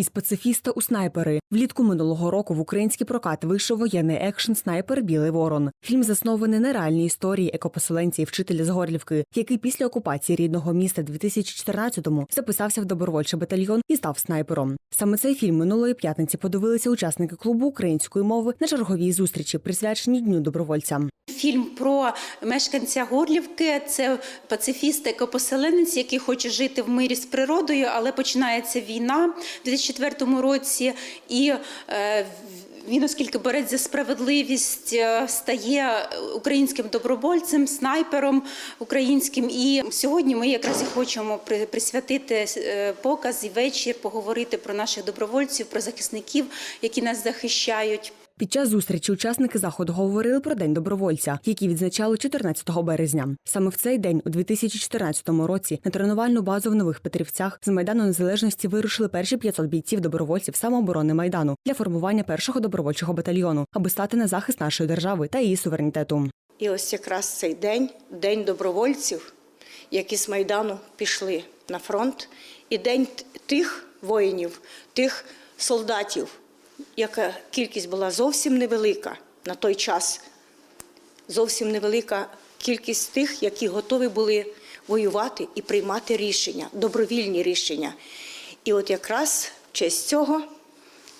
Із пацифіста у снайпери влітку минулого року в український прокат вийшов воєнний екшн Снайпер Білий Ворон. Фільм заснований на реальній історії екопоселенця і вчителя з Горлівки, який після окупації рідного міста 2014-му записався в добровольчий батальйон і став снайпером. Саме цей фільм минулої п'ятниці подивилися учасники клубу української мови на черговій зустрічі, присвяченій дню добровольця. Фільм про мешканця Горлівки. Це пацифіст, екопоселенець, який хоче жити в мирі з природою, але починається війна в 2004 році, і е, він, оскільки бореться за справедливість, е, стає українським добровольцем, снайпером українським. І сьогодні ми якраз і хочемо присвятити е, показ і вечір, поговорити про наших добровольців, про захисників, які нас захищають. Під час зустрічі учасники заходу говорили про день добровольця, який відзначали 14 березня. Саме в цей день, у 2014 році, на тренувальну базу в нових Петрівцях з майдану незалежності вирушили перші 500 бійців добровольців самооборони майдану для формування першого добровольчого батальйону, аби стати на захист нашої держави та її суверенітету. І ось якраз цей день, день добровольців, які з Майдану пішли на фронт, і день тих воїнів, тих солдатів, яка кількість була зовсім невелика на той час, зовсім невелика кількість тих, які готові були воювати і приймати рішення, добровільні рішення. І от якраз в честь цього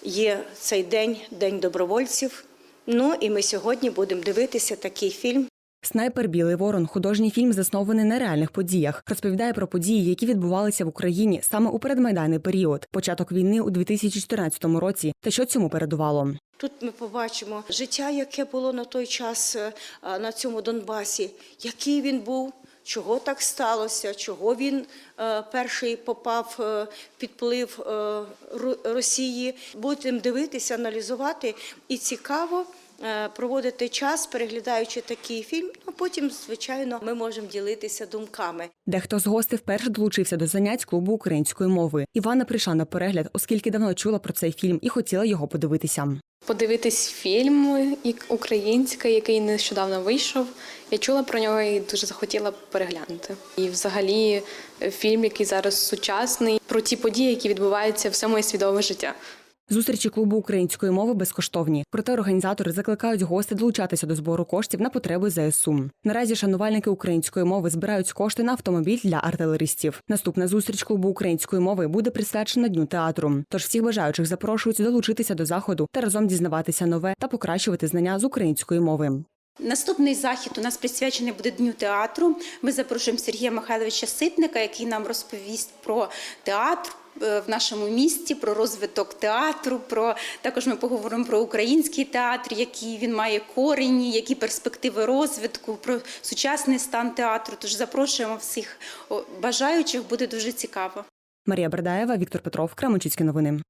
є цей день, День добровольців. Ну і ми сьогодні будемо дивитися такий фільм. Снайпер Білий Ворон художній фільм заснований на реальних подіях. Розповідає про події, які відбувалися в Україні саме у передмайданний період, початок війни у 2014 році, та що цьому передувало. Тут ми побачимо життя, яке було на той час е, на цьому Донбасі, який він був, чого так сталося, чого він е, перший попав е, під вплив Росії. Будемо дивитися, аналізувати і цікаво. Е, Проводити час, переглядаючи такий фільм, а потім, звичайно, ми можемо ділитися думками. Дехто з гостей вперше долучився до занять клубу української мови. Івана прийшла на перегляд, оскільки давно чула про цей фільм і хотіла його подивитися. Подивитись фільм український, який нещодавно вийшов. Я чула про нього і дуже захотіла переглянути. І взагалі е, фільм, який зараз сучасний, про ті події, які відбуваються в моє свідоме життя. Зустрічі клубу української мови безкоштовні. Проте організатори закликають гостей долучатися до збору коштів на потреби ЗСУ. Наразі шанувальники української мови збирають кошти на автомобіль для артилеристів. Наступна зустріч клубу української мови буде присвячена дню театру. Тож всіх бажаючих запрошують долучитися до заходу та разом дізнаватися нове та покращувати знання з української мови. Наступний захід у нас присвячений буде Дню театру. Ми запрошуємо Сергія Михайловича Ситника, який нам розповість про театр. Е, В нашому місті про розвиток театру, про також ми поговоримо про український театр, які він має корені, які перспективи розвитку, про сучасний стан театру. Тож запрошуємо всіх бажаючих, буде дуже цікаво. Марія Бердаєва, Віктор Петров, Кременчуцькі новини.